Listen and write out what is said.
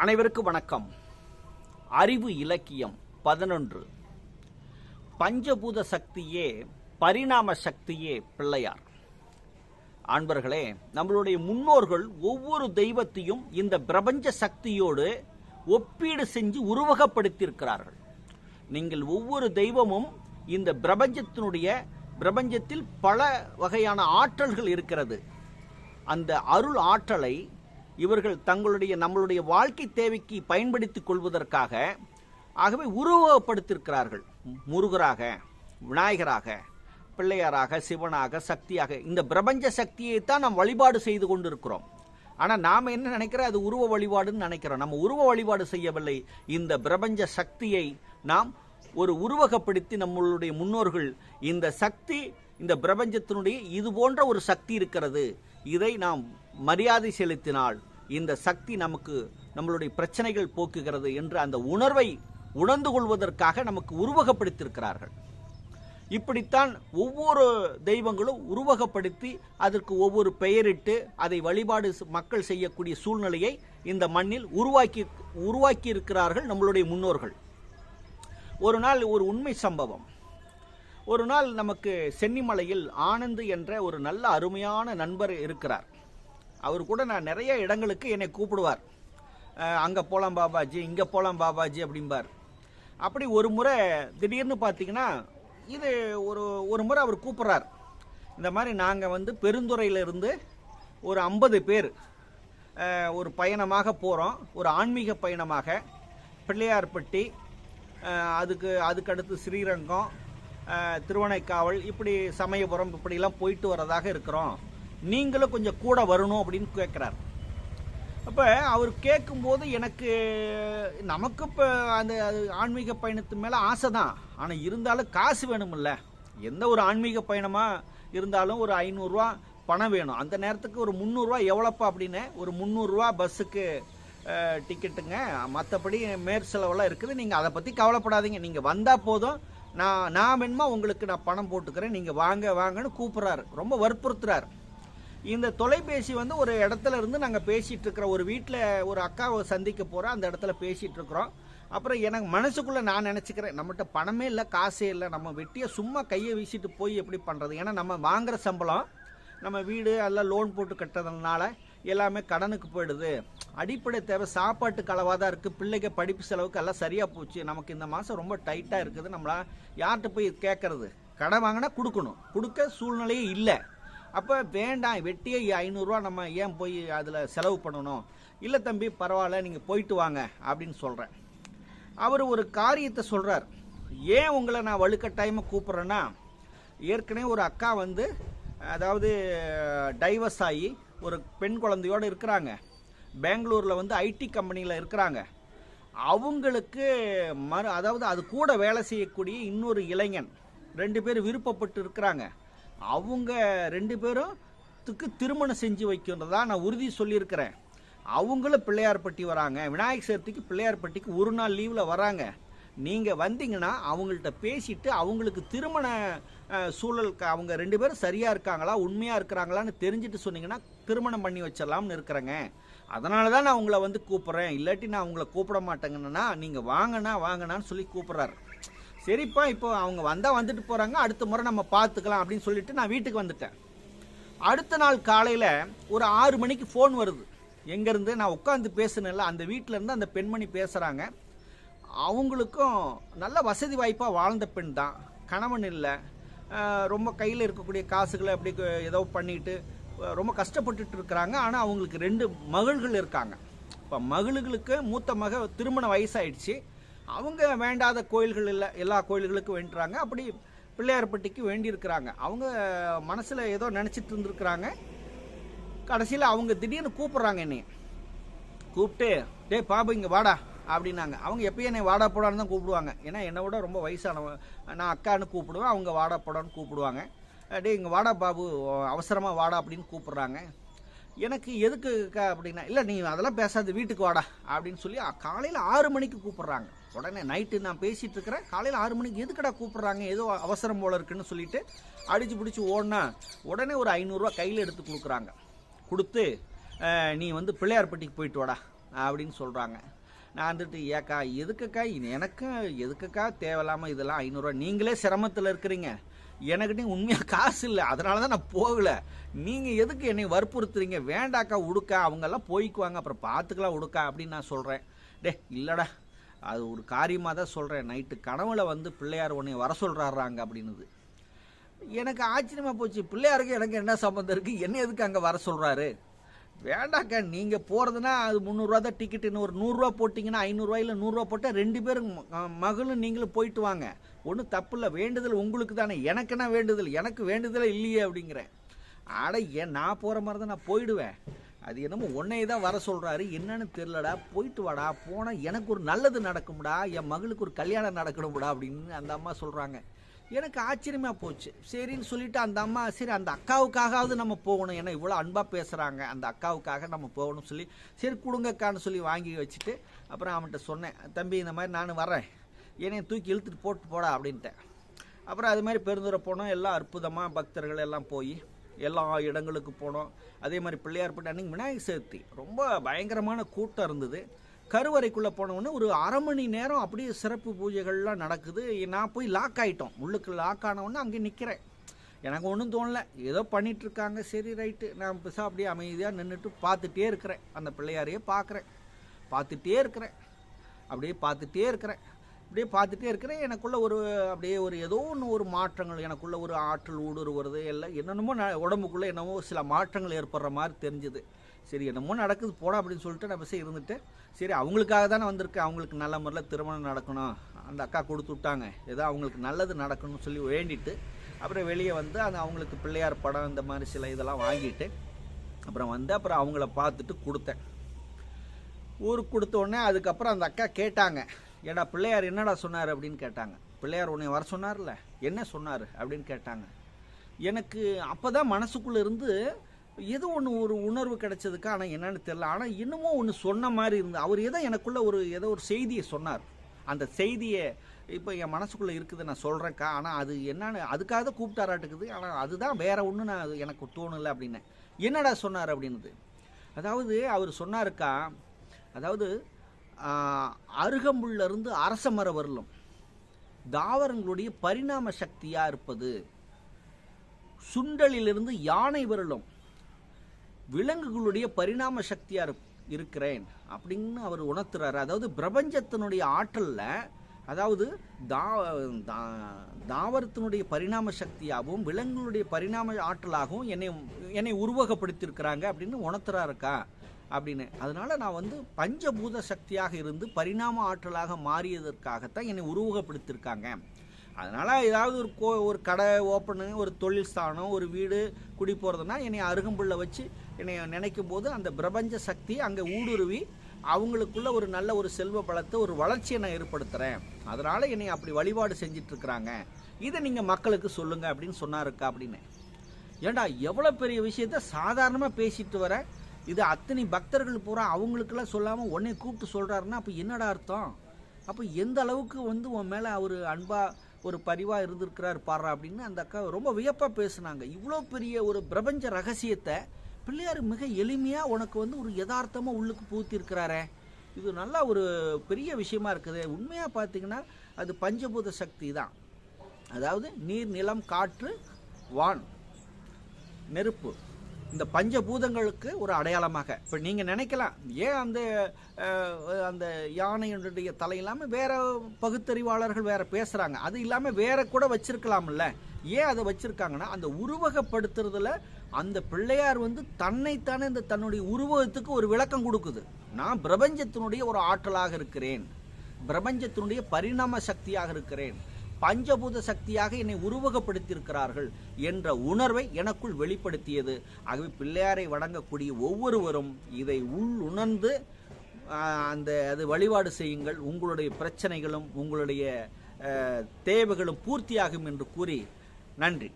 அனைவருக்கும் வணக்கம். அறிவு இலக்கியம் பதினொன்று. பஞ்சபூத சக்தியே பரிணாம சக்தியே பிள்ளையார். அன்பர்களே நம்மளுடைய முன்னோர்கள் ஒவ்வொரு தெய்வத்தையும் இந்த பிரபஞ்ச சக்தியோடு ஒப்பீடு செஞ்சு உருவகப்படுத்தியிருக்கிறார்கள். நீங்கள் ஒவ்வொரு தெய்வமும் இந்த பிரபஞ்சத்தினுடைய பிரபஞ்சத்தில் பல வகையான ஆற்றல்கள் இருக்கிறது. அந்த அருள் ஆற்றலை இவர்கள் தங்களுடைய நம்மளுடைய வாழ்க்கை தேவைக்கு பயன்படுத்திக் கொள்வதற்காக ஆகவே உருவகப்படுத்தியிருக்கிறார்கள். முருகராக விநாயகராக பிள்ளையாராக சிவனாக சக்தியாக. இந்த பிரபஞ்ச சக்தியை தான் நாம் வழிபாடு செய்து கொண்டிருக்கிறோம். ஆனால் நாம் என்ன நினைக்கிறோம்? அது உருவ வழிபாடுன்னு நினைக்கிறோம். நம்ம உருவ வழிபாடு செய்யவில்லை. இந்த பிரபஞ்ச சக்தியை நாம் ஒரு உருவகப்படுத்தி நம்மளுடைய முன்னோர்கள் இந்த சக்தி இந்த பிரபஞ்சத்தினுடைய இது போன்ற ஒரு சக்தி இருக்கிறது. இதை நாம் மரியாதை செலுத்தினால் இந்த சக்தி நமக்கு நம்மளுடைய பிரச்சனைகள் போக்குகிறது என்று அந்த உணர்வை உணர்ந்து கொள்வதற்காக நமக்கு உருவகப்படுத்தியிருக்கிறார்கள். இப்படித்தான் ஒவ்வொரு தெய்வங்களும் உருவகப்படுத்தி அதற்கு ஒவ்வொரு பெயரிட்டு அதை வழிபாடு மக்கள் செய்யக்கூடிய சூழ்நிலையை இந்த மண்ணில் உருவாக்கி உருவாக்கி இருக்கிறார்கள் நம்மளுடைய முன்னோர்கள். ஒரு நாள் ஒரு உண்மை சம்பவம். ஒரு நாள் நமக்கு சென்னிமலையில் ஆனந்த் என்ற ஒரு நல்ல அருமையான நண்பர் இருக்கிறார். அவர் கூட நான் நிறைய இடங்களுக்கு என்னை கூப்பிடுவார். அங்கே போகலாம் பாபாஜி இங்கே போகலாம் பாபாஜி அப்படிம்பார். அப்படி ஒரு முறை திடீர்னு பார்த்தீங்கன்னா இது ஒரு ஒரு முறை அவர் கூப்பிட்றார். இந்த மாதிரி நாங்கள் வந்து பெருந்துறையிலிருந்து ஒரு ஐம்பது பேர் ஒரு பயணமாக போகிறோம் ஒரு ஆன்மீக பயணமாக. பிள்ளையார்பட்டி அதுக்கு அதுக்கடுத்து ஸ்ரீரங்கம் திருவணைக்காவல் திருவனைக்காவல் இப்படி சமயபுரம் இப்படிலாம் போயிட்டு வரதாக இருக்கிறோம். நீங்களும் கொஞ்சம் கூட வரணும் அப்படின்னு கேட்குறாரு அப்போ அவர் கேட்கும்போது எனக்கு நமக்கு இப்போ அந்த அது ஆன்மீக பயணத்து மேலே ஆசை தான் ஆனால் இருந்தாலும் காசு வேணுமில்ல எந்த ஒரு ஆன்மீக பயணமாக இருந்தாலும் ஒரு ஐநூறுரூவா பணம் வேணும். அந்த நேரத்துக்கு ஒரு முந்நூறுரூவா எவ்வளோப்பா அப்படின்னு ஒரு முந்நூறுரூவா பஸ்ஸுக்கு டிக்கெட்டுங்க. மற்றபடி மேற் செலவெல்லாம் இருக்குது. நீங்கள் அதை பற்றி கவலைப்படாதீங்க. நீங்கள் வந்தால் போதும். நான் நான் வேணுமா உங்களுக்கு நான் பணம் போட்டுக்கிறேன். நீங்கள் வாங்க வாங்கன்னு கூப்பிட்றாரு. ரொம்ப வற்புறுத்துறாரு. இந்த தொலைபேசி வந்து ஒரு இடத்துல இருந்து நாங்கள் பேசிகிட்டு இருக்கிறோம் ஒரு வீட்டில் ஒரு அக்காவை சந்திக்க போகிறோம் அந்த இடத்துல பேசிகிட்டு இருக்கிறோம். அப்புறம் எனக்கு மனசுக்குள்ளே நான் நினச்சிக்கிறேன் நம்மகிட்ட பணமே இல்லை காசே இல்லை. நம்ம வெட்டியை சும்மா கையை வீசிட்டு போய் எப்படி பண்ணுறது ஏன்னா நம்ம வாங்குற சம்பளம் நம்ம வீடு எல்லாம் லோன் போட்டு கட்டுறதுனால எல்லாமே கடனுக்கு போயிடுது. அடிப்படை தேவை சாப்பாட்டுக்கு அளவாக தான் இருக்குது பிள்ளைங்க படிப்பு செலவுக்கு எல்லாம் சரியாக போச்சு. நமக்கு இந்த மாதம் ரொம்ப டைட்டாக இருக்குது. நம்மளா யார்கிட்ட போய் கேட்கறது கடன் வாங்கினா கொடுக்கணும். கொடுக்க சூழ்நிலையே இல்லை. அப்போ வேண்டாம் வெட்டியே ஐநூறுரூவா நம்ம ஏன் போய் அதில் செலவு பண்ணணும்? இல்லை தம்பி பரவாயில்ல நீங்கள் போயிட்டு வாங்க அப்படின்னு சொல்கிறேன் அவர் ஒரு காரியத்தை சொல்கிறார் ஏன் உங்களை நான் வலுக்கட்டாயமாக கூப்பிட்றேன்னா ஏற்கனவே ஒரு அக்கா வந்து அதாவது டைவர்ஸ் ஆகி ஒரு பெண் குழந்தையோடு இருக்கிறாங்க. பெங்களூரில் வந்து ஐடி கம்பெனியில் இருக்கிறாங்க. அவங்களுக்கு மறு அதாவது அது கூட வேலை செய்யக்கூடிய இன்னொரு இளைஞன். ரெண்டு பேர் விருப்பப்பட்டு இருக்கிறாங்க. அவங்க ரெண்டு பேரும்த்துக்கு திருமணம் செஞ்சு வைக்கின்றதா நான் உறுதி சொல்லியிருக்கிறேன். அவங்களும் பிள்ளையார்பட்டி வராங்க. விநாயகர் சதுர்த்திக்கு பிள்ளையார்பட்டிக்கு ஒரு நாள் லீவில் வராங்க. நீங்கள் வந்தீங்கன்னா அவங்கள்ட்ட பேசிட்டு அவங்களுக்கு திருமண சூழலுக்கு அவங்க ரெண்டு பேரும் சரியாக இருக்காங்களா உண்மையாக இருக்கிறாங்களான்னு தெரிஞ்சுட்டு சொன்னீங்கன்னா திருமணம் பண்ணி வச்சிடலாம்னு இருக்கிறேங்க. அதனால தான் நான் உங்களை வந்து கூப்பிட்றேன். இல்லாட்டி நான் உங்களை கூப்பிட மாட்டேங்கன்னா நீங்கள் வாங்கண்ணா வாங்கண்ணான்னு சொல்லி கூப்பிட்றாரு. சரிப்பா இப்போ அவங்க வந்தால் வந்துட்டு போகிறாங்க அடுத்த முறை நம்ம பார்த்துக்கலாம் அப்படின்னு சொல்லிட்டு நான் வீட்டுக்கு வந்துட்டேன். அடுத்த நாள் காலையில் ஒரு ஆறு மணிக்கு ஃபோன் வருது. எங்கேருந்து? நான் உட்காந்து பேசுனேன்ல அந்த வீட்டில் இருந்து அந்த பெண்மணி பேசுகிறாங்க அவங்களுக்கும் நல்ல வசதி வாய்ப்பாக வாழ்ந்த பெண் தான். கணவன் இல்லை. ரொம்ப கையில் இருக்கக்கூடிய காசுகளை அப்படி ஏதோ பண்ணிட்டு ரொம்ப கஷ்டப்பட்டுட்டு இருக்கிறாங்க. ஆனால் அவங்களுக்கு ரெண்டு மகள்கள் இருக்காங்க. இப்போ மகளுகளுக்கு மூத்த மக திருமண வயசாயிடுச்சு. அவங்க வேண்டாத கோயில்கள் இல்லை எல்லா கோயில்களுக்கும் வேண்டுறாங்க அப்படி பிள்ளையார்பட்டிக்கு வேண்டியிருக்கிறாங்க. அவங்க மனசில் ஏதோ நினச்சிட்டு இருந்திருக்கிறாங்க. கடைசியில் அவங்க திடீர்னு கூப்பிட்றாங்க என்னை கூப்பிட்டு டேய் பாபு இங்கே வாடா அப்படின்னாங்க. அவங்க எப்பயும் என்னை வாடா போடான்னு தான் கூப்பிடுவாங்க. ஏன்னா என்னை விட ரொம்ப வயசானவங்க நான் அக்கான்னு கூப்பிடுவேன் அவங்க வாடா போடான்னு கூப்பிடுவாங்க. டே டேய் இங்கே வாடா பாபு அவசரமாக வாடா அப்படின்னு கூப்பிட்றாங்க. எனக்கு எதுக்கு அப்படின்னா இல்லை நீ அதெல்லாம் பேசாது வீட்டுக்கு வாடா அப்படின்னு சொல்லி காலையில் ஆறு மணிக்கு கூப்பிட்றாங்க. உடனே நைட்டு நான் பேசிகிட்டு இருக்கிறேன். காலையில் ஆறு மணிக்கு எதுக்கடா கூப்பிட்றாங்க? ஏதோ அவசரம் போல இருக்குன்னு சொல்லிட்டு அடித்து பிடிச்சி ஓடினா உடனே ஒரு ஐநூறுரூவா கையில் எடுத்து கொடுக்குறாங்க. கொடுத்து நீ வந்து பிள்ளையார்பட்டிக்கு போயிட்டு வாடா அப்படின்னு சொல்கிறாங்க நான் வந்துட்டு ஏக்கா எதுக்குக்கா? எனக்கு எனக்கும் எதுக்குக்கா தேவையில்லாமல் இதெல்லாம் ஐநூறுரூவா நீங்களே சிரமத்தில் இருக்கிறீங்க. எனக்கிட்ட உண்மையாக காசு இல்லை. அதனால தான் நான் போகல. நீங்கள் எதுக்கு என்னை வற்புறுத்துறீங்க? வேண்டாக்கா உடுக்கா. அவங்கெல்லாம் போய்க்குவாங்க. அப்புறம் பார்த்துக்கலாம் உடுக்கா அப்படின்னு நான் சொல்கிறேன் டே இல்லைடா. அது ஒரு காரியமாக தான் சொல்கிறேன் நைட்டு கனவுல வந்து பிள்ளையார் உன்னை வர சொல்கிறாராங்க அப்படின்னுது. எனக்கு ஆச்சரியமாக போச்சு. பிள்ளையாருக்கு எனக்கு என்ன சம்மந்தம் இருக்குது என்ன எதுக்கு அங்கே வர சொல்கிறாரு வேண்டாக்கா நீங்கள் போகிறதுனா அது முந்நூறுரூவா தான் டிக்கெட் இன்னும் ஒரு நூறுரூவா போட்டிங்கன்னா ஐநூறுரூவாயில் நூறுரூவா போட்டால் ரெண்டு பேரும் மகளும் நீங்களும் போயிட்டு வாங்க. ஒன்றும் தப்பு இல்லை. வேண்டுதல் உங்களுக்கு தானே. எனக்கு என்ன வேண்டுதல்? எனக்கு வேண்டுதலே இல்லையே அப்படிங்கிறேன். ஆட ஏன் நான் போகிற மாதிரி தான் நான் போயிடுவேன். அது என்னமோ உன்னையே தான் வர சொல்கிறாரு என்னன்னு தெரிலடா போயிட்டு வாடா. போனால் எனக்கு ஒரு நல்லது நடக்கும்டா. என் மகளுக்கு ஒரு கல்யாணம் நடக்கணும்டா அப்படின்னு அந்த அம்மா சொல்கிறாங்க எனக்கு ஆச்சரியமாக போச்சு. சரின்னு சொல்லிட்டு அந்த அம்மா சரி அந்த அக்காவுக்காகவாவது நம்ம போகணும். ஏன்னா இவ்வளோ அன்பாக பேசுகிறாங்க அந்த அக்காவுக்காக நம்ம போகணும் சொல்லி சரி கொடுங்கக்கான்னு சொல்லி வாங்கி வச்சுட்டு அப்புறம் அவன்கிட்ட சொன்னேன். தம்பி இந்த மாதிரி நான் வரேன் என்னையை தூக்கி இழுத்துட்டு போட்டு போடா அப்படின்ட்டேன். அப்புறம் அது மாதிரி பெருந்துரை போனோம். எல்லாம் அற்புதமாக பக்தர்கள் எல்லாம் போய் எல்லா இடங்களுக்கு போனோம். அதே மாதிரி பிள்ளையார்பட்டி அன்னைக்கு விநாயகர் சதுர்த்தி. ரொம்ப பயங்கரமான கூட்டம் இருந்தது. கருவறைக்குள்ளே போனவுடனே ஒரு அரை மணி நேரம் அப்படியே சிறப்பு பூஜைகள்லாம் நடக்குது. நான் போய் லாக் ஆகிட்டோம் உள்ளுக்கு லாக் ஆனவுடனே அங்கே நிற்கிறேன் எனக்கு ஒன்றும் தோணல. ஏதோ பண்ணிகிட்ருக்காங்க சரி ரைட்டு நான் பெருசாக அப்படியே அமைதியாக நின்றுட்டு பார்த்துட்டே இருக்கிறேன். அந்த பிள்ளையாரையே பார்க்குறேன். பார்த்துட்டே இருக்கிறேன். அப்படியே பார்த்துட்டே இருக்கிறேன். அப்படியே பார்த்துட்டே இருக்கிறேன். எனக்குள்ள ஒரு அப்படியே ஒரு ஏதோ ஒன்று ஒரு மாற்றங்கள் எனக்குள்ள ஒரு ஆற்றல் ஊடுருவது எல்லாம் என்னென்னமோ நான் உடம்புக்குள்ளே என்னமோ சில மாற்றங்கள் ஏற்படுற மாதிரி தெரிஞ்சுது. சரி என்னமோ நடக்குது போட அப்படின்னு சொல்லிட்டு நான் பஸ்ஸே இருந்துட்டு சரி அவங்களுக்காக தானே வந்திருக்கேன். அவங்களுக்கு நல்ல முறையில் திருமணம் நடக்கணும். அந்த அக்கா கொடுத்து விட்டாங்க. ஏதோ அவங்களுக்கு நல்லது நடக்கணும்னு சொல்லி வேண்டிட்டு அப்புறம் வெளியே வந்து அந்த அவங்களுக்கு பிள்ளையார் படம் இந்த மாதிரி சில இதெல்லாம் வாங்கிட்டு அப்புறம் வந்து அப்புறம் அவங்கள பார்த்துட்டு கொடுத்தேன். ஊருக்கு கொடுத்த உடனே அதுக்கப்புறம் அந்த அக்கா கேட்டாங்க. ஏடா பிள்ளையார் என்னடா சொன்னார் அப்படின்னு கேட்டாங்க. பிள்ளையார் உன்னை வர சொன்னார்ல? என்ன சொன்னார் அப்படின்னு கேட்டாங்க. எனக்கு அப்போ தான் மனசுக்குள்ளே இருந்து ஏதோ ஒன்று ஒரு உணர்வு கிடைச்சதுக்கு ஆனால் என்னன்னு தெரில ஆனால் இன்னமும் ஒன்று சொன்ன மாதிரி இருந்து அவர் ஏதோ எனக்குள்ளே ஒரு ஏதோ ஒரு செய்தியை சொன்னார். அந்த செய்தியை இப்போ என் மனசுக்குள்ளே இருக்குது நான் சொல்கிறேன்க்கா ஆனால் அது என்னன்னு அதுக்காக தான் கூப்பிட்டாராட்டுக்குது. ஆனால் அதுதான் வேற ஒன்று நான் அது எனக்கு தோணலை அப்படின்னு. என்னடா சொன்னார் அப்படின்னுது. அதாவது அவர் சொன்னாருக்கா அதாவது ஆஹ், அரச மர வரலும். தாவரங்களுடைய பரிணாம சக்தியாக இருப்பது. சுண்டலிலிருந்து யானை வரலும். விலங்குகளுடைய பரிணாம சக்தியாக இருப்- இருக்கிறேன் அப்படின்னு அவர் உணர்த்துறாரு. அதாவது பிரபஞ்சத்தினுடைய ஆற்றலில் அதாவது தா தா- தாவரத்தினுடைய பரிணாம சக்தியாகவும் விலங்குகளுடைய பரிணாம ஆற்றலாகவும் என்னை என்னை உருவகப்படுத்தியிருக்கிறாங்க அப்படின்னு உணர்த்துறாருக்கா? அப்படின்னு. அதனால நான் வந்து பஞ்சபூத சக்தியாக இருந்து பரிணாம ஆற்றலாக மாறியதற்காகத்தான் என்னை உருவகப்படுத்தியிருக்காங்க. அதனால் ஏதாவது ஒரு கோ ஒரு கடை ஓப்பனு ஒரு தொழில் ஸ்தானம் ஒரு வீடு குடி போகிறதுனா என்னை அருகம்புள்ள வச்சு என்னை நினைக்கும் போது அந்த பிரபஞ்ச சக்தி அங்கே ஊடுருவி அவங்களுக்குள்ள ஒரு நல்ல ஒரு செல்வ பலத்தை ஒரு வளர்ச்சியை நான் ஏற்படுத்துகிறேன் அதனால் என்னை அப்படி வழிபாடு செஞ்சிட்ருக்குறாங்க. இதை நீங்கள் மக்களுக்கு சொல்லுங்கள் அப்படின்னு சொன்னாருக்கா அப்படின்னு. ஏண்டா எவ்வளோ பெரிய விஷயத்த சாதாரணமாக பேசிட்டு வர இது அத்தனை பக்தர்கள் பூரா அவங்களுக்கெல்லாம் சொல்லாமல் உன்னை கூப்பிட்டு சொல்கிறாருன்னா அப்போ என்னடா அர்த்தம்? அப்போ எந்த அளவுக்கு வந்து உன் மேலே அவர் அன்பாக ஒரு பரிவாக இருந்திருக்கிறார் பாடுறா அப்படின்னு அந்த அக்கா ரொம்ப வியப்பாக பேசுனாங்க. இவ்வளோ பெரிய ஒரு பிரபஞ்ச ரகசியத்தை பிள்ளையார் மிக எளிமையாக உனக்கு வந்து ஒரு யதார்த்தமாக உள்ளுக்கு பூத்திருக்கிறாரே இது நல்லா ஒரு பெரிய விஷயமா இருக்குது. உண்மையாக பார்த்தீங்கன்னா அது பஞ்சபூத சக்தி தான். அதாவது நீர் நிலம் காற்று வான் நெருப்பு. இந்த பஞ்சபூதங்களுக்கு ஒரு அடையாளமாக. இப்போ நீங்கள் நினைக்கலாம் ஏன் அந்த அந்த யானையினுடைய தலை இல்லாமல் வேற பகுத்தறிவாளர்கள் வேற பேசுகிறாங்க அது இல்லாமல் வேற கூட வச்சிருக்கலாம்ல. ஏன் அதை வச்சிருக்காங்கன்னா அந்த உருவகப்படுத்துறதுல அந்த பிள்ளையார் வந்து தன்னைத்தானே இந்த தன்னுடைய உருவகத்துக்கு ஒரு விளக்கம் கொடுக்குது. நான் பிரபஞ்சத்தினுடைய ஒரு ஆற்றலாக இருக்கிறேன். பிரபஞ்சத்தினுடைய பரிணாம சக்தியாக இருக்கிறேன். பஞ்சபூத சக்தியாக என்னை உருவகப்படுத்தியிருக்கிறார்கள் என்ற உணர்வை எனக்குள் வெளிப்படுத்தியது. ஆகவே பிள்ளையாரை வணங்கக்கூடிய ஒவ்வொருவரும் இதை உள் உணர்ந்து அந்த அது வழிபாடு செய்யுங்கள் உங்களுடைய பிரச்சனைகளும் உங்களுடைய தேவைகளும் பூர்த்தியாகும் என்று கூறி நன்றி.